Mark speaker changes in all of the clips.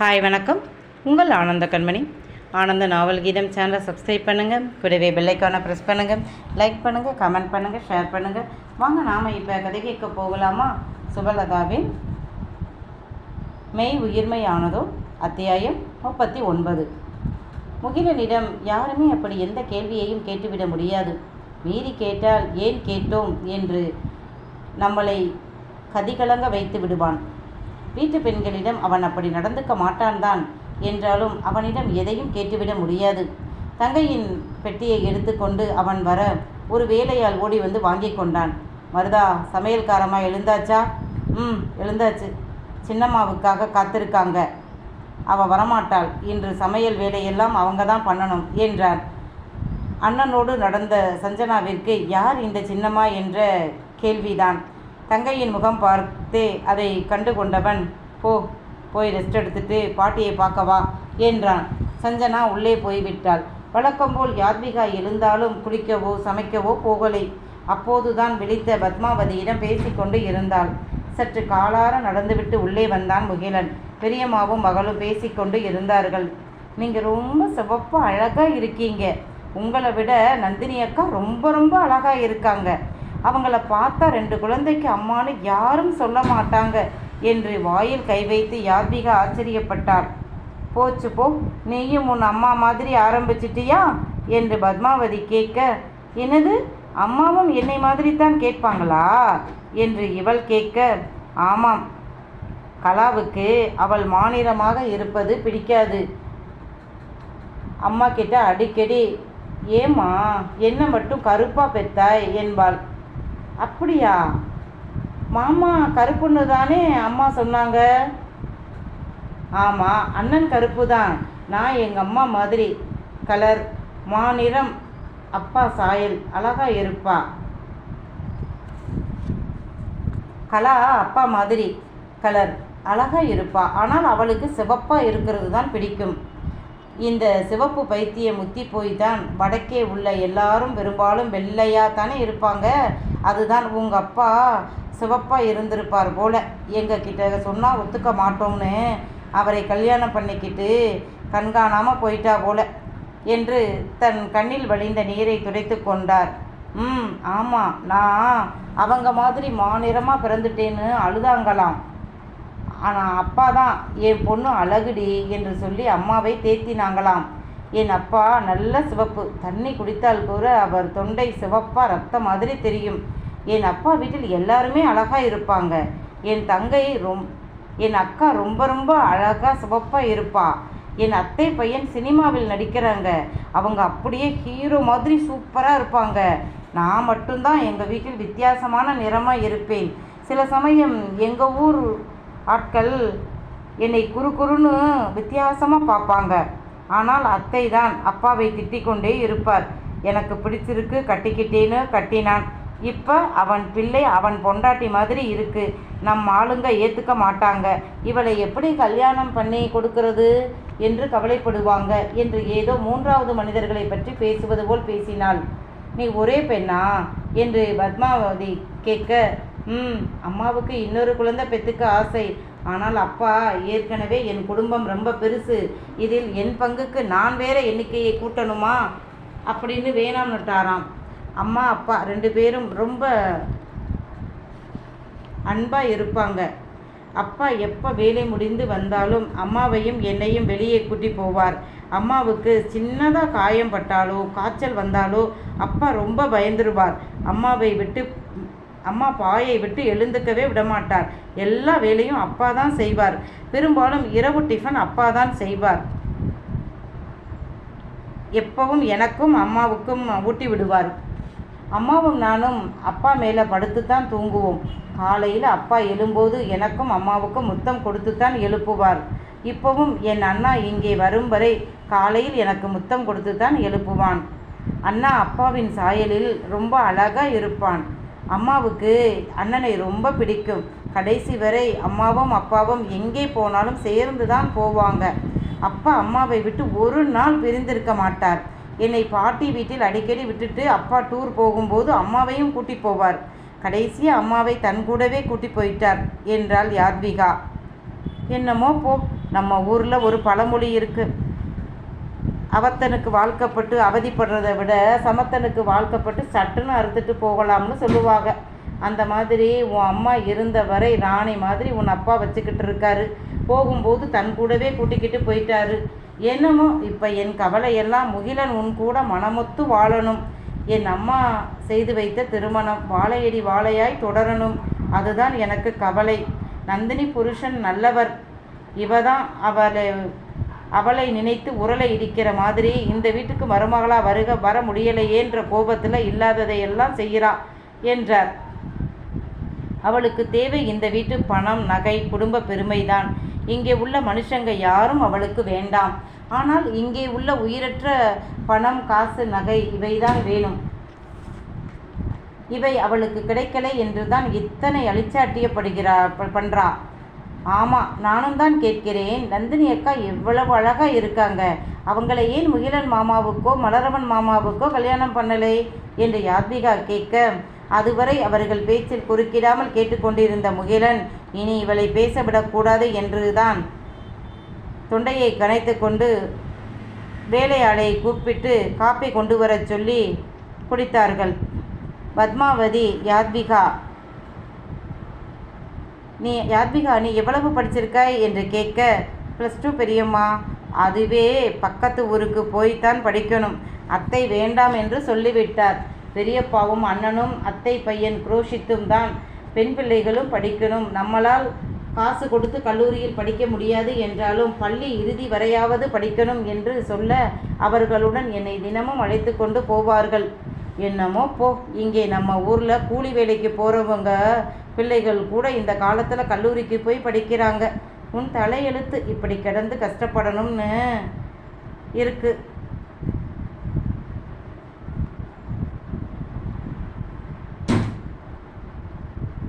Speaker 1: Hi வணக்கம். உங்கள் ஆனந்த கண்மணி. ஆனந்த நாவல் கீதம் சேனலை சப்ஸ்கிரைப் பண்ணுங்கள் கூடவே பெல்லைக்கான ப்ரெஸ் பண்ணுங்கள் லைக் பண்ணுங்கள் கமெண்ட் பண்ணுங்கள் ஷேர் பண்ணுங்கள் வாங்க நாம் இப்போ கதை கேட்க போகலாமா? சுபலதாவின் மெய் உயிர்மையானதோ? அத்தியாயம் முப்பத்தி ஒன்பது. முகிலனிடம் யாருமே அப்படி எந்த கேள்வியையும் கேட்டுவிட முடியாது. மீறி கேட்டால் ஏன் கேட்டோம்? என்று நம்மளை கதிகலங்க வைத்து விடுவான். வீட்டு பெண்களிடம் அவன் அப்படி நடந்துக்க மாட்டான் தான் என்றாலும் அவனிடம் எதையும் கேட்டுவிட முடியாது. தங்கையின் பெட்டியை எடுத்துக்கொண்டு அவன் வர ஒரு வேலையால் ஓடி வந்து வாங்கி கொண்டான். மருதா சமையல்காரமா எழுந்தாச்சா? ம் எழுந்தாச்சு. சின்னம்மாவுக்காக காத்திருக்காங்க. அவ வரமாட்டாள். இன்று சமையல் வேலையெல்லாம் அவங்க தான் பண்ணணும் என்றான். அண்ணனோடு நடந்த சஞ்சனாவிற்கு யார் இந்த சின்னம்மா என்ற கேள்விதான். தங்கையின் முகம் பார்த்தே அதை கண்டு கொண்டவன் போ போய் ரெஸ்ட் எடுத்துட்டு பாட்டியை பார்க்கவா என்றான். சஞ்சனா உள்ளே போய்விட்டாள். வழக்கம்போல் யாத்விகா எழுந்தாலும் குளிக்கவோ சமைக்கவோ போகலை. அப்போதுதான் விழித்த பத்மாவதியிடம் பேசிக்கொண்டு இருந்தாள். சற்று காலார நடந்துவிட்டு உள்ளே வந்தான் முகிலன். பெரியம்மாவும் மகளும் பேசிக்கொண்டு இருந்தார்கள். நீங்கள் ரொம்ப சிவப்பாக அழகாக இருக்கீங்க. உங்களை விட நந்தினி அக்கா ரொம்ப ரொம்ப அழகாக இருக்காங்க. அவங்கள பார்த்தா ரெண்டு குழந்தைக்கு அம்மானு யாரும் சொல்ல மாட்டாங்க என்று வாயில் கை வைத்து யாத்விகா ஆச்சரியப்பட்டார் போச்சு போ நீயும் உன் அம்மா மாதிரி ஆரம்பிச்சிட்டியா? என்று பத்மாவதி கேட்க என்னது? அம்மாவும் என்னை மாதிரி தான் கேட்பாங்களா? என்று இவள் கேட்க ஆமாம். கலாவுக்கு அவள் மாநிலமாக இருப்பது பிடிக்காது. அம்மா கிட்ட அடிக்கடி ஏம்மா என்ன மட்டும் கருப்பாக பெத்தாய்? என்பாள். அப்படியா? மாமா கருப்புன்னு தானே அம்மா சொன்னாங்க. ஆமாம் அண்ணன் கருப்பு தான். நான் எங்கள் அம்மா மாதிரி. கலர் மாநிறம் அப்பா சாயல் அழகா இருப்பா. கலா அப்பா மாதிரி. கலர் அழகா இருப்பா. ஆனால் அவளுக்கு சிவப்பாக இருக்கிறது தான் பிடிக்கும். இந்த சிவப்பு பைத்திய முத்தி போய் தான் வடக்கே உள்ள எல்லாரும் பெரும்பாலும் வெள்ளையாக தானே இருப்பாங்க. அதுதான் உங்கள் அப்பா சிவப்பாக இருந்திருப்பார் போல. எங்கள் கிட்ட சொன்னால் ஒத்துக்க மாட்டோம்னு அவரை கல்யாணம் பண்ணிக்கிட்டு கண்காணாமல் போயிட்டா போல என்று தன் கண்ணில் வழிந்த நீரை துடைத்து கொண்டார். ம் ஆமாம் நான் அவங்க மாதிரி மாநிறமாக பிறந்துட்டேன்னு அழுதாங்களாம். ஆனால் அப்பா தான் என் பொண்ணு அழகுடி என்று சொல்லி அம்மாவை தேத்தினாங்களாம். என் அப்பா நல்ல சிவப்பு. தண்ணி குடித்தால் கூட அவர் தொண்டை சிவப்பாக ரத்தம் மாதிரி தெரியும். என் அப்பா வீட்டில் எல்லாருமே அழகாக இருப்பாங்க. என் தங்கை ரொம் என் அக்கா ரொம்ப ரொம்ப அழகாக சிவப்பாக இருப்பா. என் அத்தை பையன் சினிமாவில் நடிக்கிறாங்க. அவங்க அப்படியே ஹீரோ மாதிரி சூப்பராக இருப்பாங்க. நான் மட்டும்தான் எங்கள் வீட்டில் வித்தியாசமான நிறமாக இருப்பேன். சில சமயம் எங்கள் ஊர் ஆட்கள் என்னை குறு குறுன்னு வித்தியாசமாக பார்ப்பாங்க. ஆனால் அத்தை தான் அப்பாவை திட்டிக் கொண்டே இருப்பார். எனக்கு பிடிச்சிருக்கு கட்டிக்கிட்டேன்னு கட்டினான். இப்போ அவன் பிள்ளை அவன் பொண்டாட்டி மாதிரி இருக்கு. நம் ஆளுங்க ஏற்றுக்க மாட்டாங்க. இவளை எப்படி கல்யாணம் பண்ணி கொடுக்கறது என்று கவலைப்படுவாங்க என்று ஏதோ மூன்றாவது மனிதர்களை பற்றி பேசுவது போல் பேசினாள். நீ ஒரே பெண்ணா? என்று பத்மாவதி கேட்க ம். அம்மாவுக்கு இன்னொரு குழந்தை பெற்றுக்க ஆசை. ஆனால் அப்பா ஏற்கனவே என் குடும்பம் ரொம்ப பெருசு. இதில் என் பங்குக்கு நான் வேற எண்ணிக்கையை கூட்டணுமா? அப்படின்னு வேணாம்னுட்டாராம் அம்மா அப்பா ரெண்டு பேரும் ரொம்ப அன்பாக இருப்பாங்க. அப்பா எப்போ வேலை முடிந்து வந்தாலும் அம்மாவையும் என்னையும் வெளியே கூட்டி போவார். அம்மாவுக்கு சின்னதாக காயம் பட்டாலோ காய்ச்சல் வந்தாலோ அப்பா ரொம்ப பயந்துருவார். அம்மாவை விட்டு அம்மா பாயை விட்டு எழுந்துக்கவே விடமாட்டார். எல்லா வேலையும் அப்பா தான் செய்வார். பெரும்பாலும் இரவு டிஃபன் அப்பா தான் செய்வார். எப்பவும் எனக்கும் அம்மாவுக்கும் ஊட்டி விடுவார். அம்மாவும் நானும் அப்பா மேலே படுத்து தான் தூங்குவோம். காலையில் அப்பா எழும்போது எனக்கும் அம்மாவுக்கும் முத்தம் கொடுத்து தான் எழுப்புவார். இப்போவும் என் அண்ணா இங்கே வரும் வரை காலையில் எனக்கு முத்தம் கொடுத்து தான் எழுப்புவான். அண்ணா அப்பாவின் சாயலில் ரொம்ப அழகாக இருப்பான். அம்மாவுக்கு அண்ணனை ரொம்ப பிடிக்கும். கடைசி வரை அம்மாவும் அப்பாவும் எங்கே போனாலும் சேர்ந்து தான் போவாங்க. அப்பா அம்மாவை விட்டு ஒரு நாள் பிரிந்திருக்க மாட்டார். என்னை பாட்டி வீட்டில் அடிக்கடி விட்டுட்டு அப்பா டூர் போகும்போது அம்மாவையும் கூட்டி போவார். கடைசியாக அம்மாவை தன் கூடவே கூட்டி போயிட்டார் என்றாள் யாத்விகா. என்னமோ போ நம்ம ஊரில் ஒரு பழமொழி இருக்குது அவத்தனுக்கு வாழ்க்கப்பட்டு அவதிப்படுறதை விட சமத்தனுக்கு வாழ்க்கப்பட்டு சட்டுன்னு அறுத்துட்டு போகலாம்னு சொல்லுவாங்க. அந்த மாதிரி உன் அம்மா இருந்த வரை ராணி மாதிரி உன் அப்பா வச்சுக்கிட்டு இருக்காரு. போகும்போது தன் கூடவே கூட்டிக்கிட்டு போயிட்டாரு. என்னமோ இப்போ என் கவலையெல்லாம் முகிலன் உன் கூட மனமொத்து வாழணும். என் அம்மா செய்து வைத்த திருமணம் வாழையடி வாழையாய் தொடரணும். அதுதான் எனக்கு கவலை. நந்தினி புருஷன் நல்லவர். இவதான் அவளை அவளை நினைத்து உரலை இடிக்கிற மாதிரி இந்த வீட்டுக்கு மருமகளாக வருக வர முடியலையேன்ற கோபத்தில் இல்லாததையெல்லாம் செய்கிறா என்றார். அவளுக்கு தேவை இந்த வீட்டு பணம் நகை குடும்ப பெருமைதான். இங்கே உள்ள மனுஷங்க யாரும் அவளுக்கு வேண்டாம். ஆனால் இங்கே உள்ள உயிரற்ற பணம் காசு நகை இவைதான் வேணும். இவை அவளுக்கு கிடைக்கலை என்றுதான் இத்தனை அழிச்சாட்டியப்படுகிறா பண்ணுறா ஆமாம் நானும் தான் கேட்கிறேன். நந்தினி அக்கா எவ்வளவு அழகாக இருக்காங்க. அவங்கள ஏன் முகிலன் மாமாவுக்கோ மலரவன் மாமாவுக்கோ கல்யாணம் பண்ணலை? என்று யாத்விகா கேட்க அதுவரை அவர்கள் பேச்சில் குறுக்கிடாமல் கேட்டுக்கொண்டிருந்த முகிலன் இனி இவளை பேசவிடக்கூடாது என்றுதான் தொண்டையை கனைத்து கொண்டு வேலையாளை கூப்பிட்டு காப்பி கொண்டு வரச் சொல்லி குடித்தார்கள். பத்மாவதி யாத்விகா நீ யாத்விகா நீ எவ்வளவு படிச்சிருக்காய் என்று கேட்க ப்ளஸ் டூ பெரியம்மா அதுவே பக்கத்து ஊருக்கு போய்த்தான் படிக்கணும். அத்தை வேண்டாம் என்று சொல்லிவிட்டார். பெரியப்பாவும் அண்ணனும் அத்தை பையன் குரோஷித்தும் தான் பெண் பிள்ளைகளும் படிக்கணும். நம்மளால் காசு கொடுத்து கல்லூரியில் படிக்க முடியாது என்றாலும் பள்ளி இறுதி வரையாவது படிக்கணும் என்று சொல்ல அவர்களுடன் என்னை தினமும் அழைத்து கொண்டு போவார்கள். என்னமோ போ. இங்கே நம்ம ஊரில் கூலி வேலைக்கு போகிறவங்க பிள்ளைகள் கூட இந்த காலத்தில் கல்லூரிக்கு போய் படிக்கிறாங்க. உன் தலையெழுத்து இப்படி கிடந்து கஷ்டப்படணும்னு இருக்கு.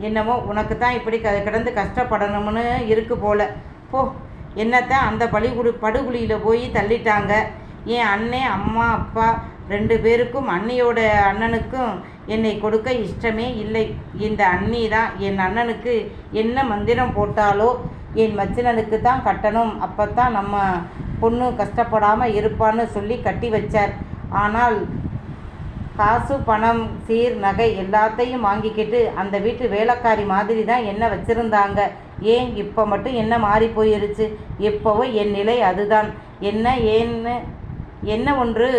Speaker 1: என்னமோ உனக்கு தான் இப்படி க கிடந்து கஷ்டப்படணும்னு இருக்கு போல. போ. என்னத்தான் அந்த பலிகுடி படுகுழியில் போய் தள்ளிட்டாங்க. என் அண்ணே அம்மா அப்பா ரெண்டு பேருக்கும் அண்ணியோட அண்ணனுக்கும் என்னை கொடுக்க இஷ்டமே இல்லை. இந்த அண்ணி தான் என் அண்ணனுக்கு என்ன மந்திரம் போட்டாலோ என் மச்சினனுக்கு தான் கட்டணும். அப்போ தான் நம்ம பொண்ணு கஷ்டப்படாமல் இருப்பான்னு சொல்லி கட்டி வச்சார். ஆனால் காசு பணம் சீர் நகை எல்லாத்தையும் வாங்கிக்கிட்டு அந்த வீட்டு வேலைக்காரி மாதிரி தான் என்ன வச்சுருந்தாங்க. ஏன் இப்போ மட்டும் என்ன மாறி போயிருச்சு? எப்போவோ என் நிலை அதுதான். என்ன ஏன்னு என்ன ஒன்று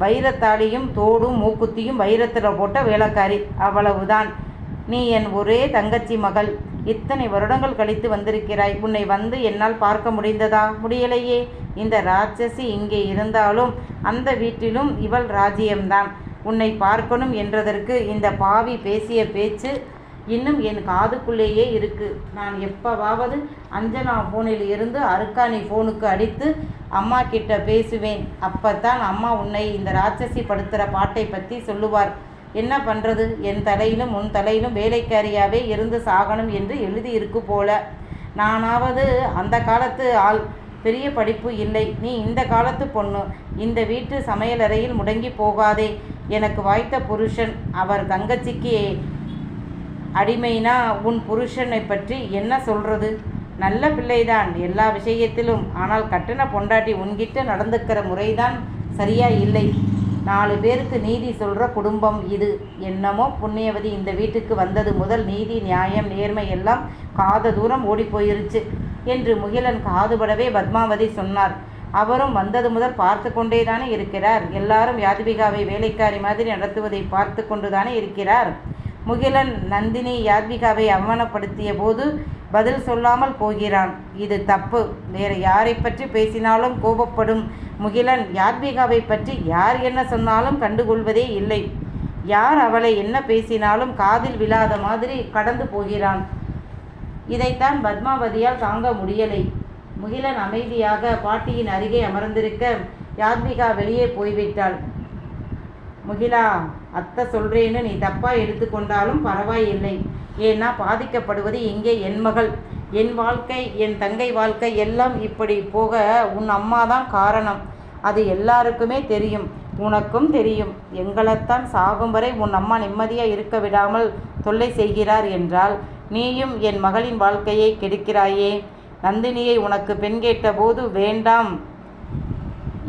Speaker 1: வைரத்தாளியும் தோடும் மூக்குத்தியும் வைரத்தில் போட்ட வேலைக்காரி அவ்வளவுதான். நீ என் ஒரே தங்கச்சி மகள். இத்தனை வருடங்கள் கழித்து வந்திருக்கிறாய். உன்னை வந்து என்னால் பார்க்க முடிந்ததா? முடியலையே. இந்த ராட்சசி இங்கே இருந்தாலும் அந்த வீட்டிலும் இவள் ராஜ்யம்தான். உன்னை பார்க்கணும் என்றதற்கு இந்த பாவி பேசிய பேச்சு இன்னும் என் காதுக்குள்ளேயே இருக்கு. நான் எப்பவாவது அஞ்சனா ஃபோனில் இருந்து அருக்காணி ஃபோனுக்கு அடித்து அம்மா கிட்ட பேசுவேன். அப்பத்தான் அம்மா உன்னை இந்த ராட்சசி படுத்துகிற பாட்டை பற்றி சொல்லுவார். என்ன பண்ணுறது என் தலையிலும் உன் தலையிலும் வேலைக்காரியாகவே இருந்து சாகணும் என்று எழுதியிருக்கு போல. நானாவது அந்த காலத்து ஆள். பெரிய படிப்பு இல்லை. நீ இந்த காலத்து பொண்ணு. இந்த வீட்டு சமையலறையில் முடங்கி போகாதே. எனக்கு வாய்த்த புருஷன். அவர் தங்கச்சிக்கு அடிமைனா உன் புருஷனை பற்றி என்ன சொல்றது? நல்ல பிள்ளைதான் எல்லா விஷயத்திலும். ஆனால் கட்டண பொண்டாட்டி உன்கிட்ட நடந்துக்கிற முறைதான் சரியா இல்லை. நாலு பேருக்கு நீதி சொல்கிற குடும்பம் இது. என்னமோ புண்ணியவதி இந்த வீட்டுக்கு வந்தது முதல் நீதி நியாயம் நேர்மை எல்லாம் காத தூரம் ஓடி போயிருச்சு என்று முகிலன் காதுபடவே பத்மாவதி சொன்னார். அவரும் வந்தது முதல் பார்த்து கொண்டே தானே இருக்கிறார். எல்லாரும் யாதிபிகாவை வேலைக்காரி மாதிரி நடத்துவதை பார்த்து கொண்டு தானே இருக்கிறார். முகிலன் நந்தினி யாத்விகாவை அவமானப்படுத்திய போது பதில் சொல்லாமல் போகிறான். இது தப்பு. வேறு யாரை பற்றி பேசினாலும் கோபப்படும் முகிலன் யாத்விகாவை பற்றி யார் என்ன சொன்னாலும் கண்டுகொள்வதே இல்லை. யார் அவளை என்ன பேசினாலும் காதில் விழாத மாதிரி கடந்து போகிறான். இதைத்தான் பத்மாவதியால் தாங்க முடியலை. முகிலன் அமைதியாக பாட்டியின் அருகே அமர்ந்திருக்க யாத்விகா வெளியே போய்விட்டாள். முகிலா அத்தை சொல்கிறேன்னு நீ தப்பாக எடுத்துக்கொண்டாலும் பரவாயில்லை. ஏன்னா பாதிக்கப்படுவது இங்கே என் மகள். என் வாழ்க்கை என் தங்கை வாழ்க்கை எல்லாம் இப்படி போக உன் அம்மா தான் காரணம். அது எல்லாருக்குமே தெரியும். உனக்கும் தெரியும். எங்களைத்தான் சாகும் வரை உன் அம்மா நிம்மதியாக இருக்க விடாமல் தொல்லை செய்கிறார் என்றால் நீயும் என் மகளின் வாழ்க்கையை கெடுக்கிறாயே. நந்தினியை உனக்கு பெண் கேட்டபோது வேண்டாம்.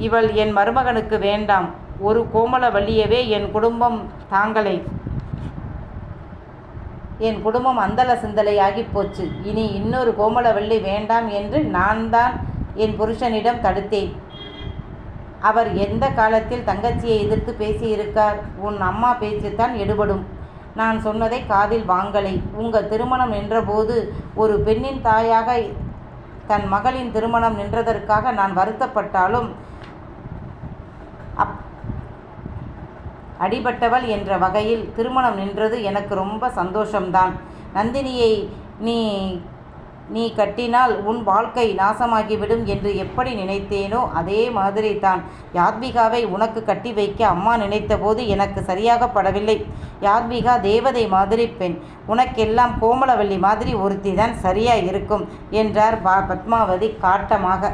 Speaker 1: இவள் என் மருமகனுக்கு வேண்டாம். ஒரு கோமல வள்ளியவே என் குடும்பம் தாங்களை என் குடும்பம் அந்தல சிந்தலையாகி போச்சு. இனி இன்னொரு கோமலவள்ளி வேண்டாம் என்று நான் தான் என் புருஷனிடம் தடுத்தேன். அவர் எந்த காலத்தில் தங்கச்சியை எதிர்த்து பேசியிருக்கார்? உன் அம்மா பேச்சுத்தான் எடுபடும். நான் சொன்னதை காதில் வாங்கலை. உங்கள் திருமணம் நின்றபோது ஒரு பெண்ணின் தாயாக தன் மகளின் திருமணம் நின்றதற்காக நான் வருத்தப்பட்டாலும் அடிபட்டவள் என்ற வகையில் திருமணம் நின்றது எனக்கு ரொம்ப சந்தோஷம்தான். நந்தினியை நீ நீ கட்டினால் உன் வாழ்க்கை நாசமாகிவிடும் என்று எப்படி நினைத்தேனோ அதே மாதிரி தான் யாத்விகாவை உனக்கு கட்டி வைக்க அம்மா நினைத்தபோது எனக்கு சரியாக படவில்லை. யாத்விகா தேவதை மாதிரி பெண். உனக்கெல்லாம் கோமலவள்ளி மாதிரி ஒருத்தி தான் இருக்கும் என்றார் பா பத்மாவதி காட்டமாக.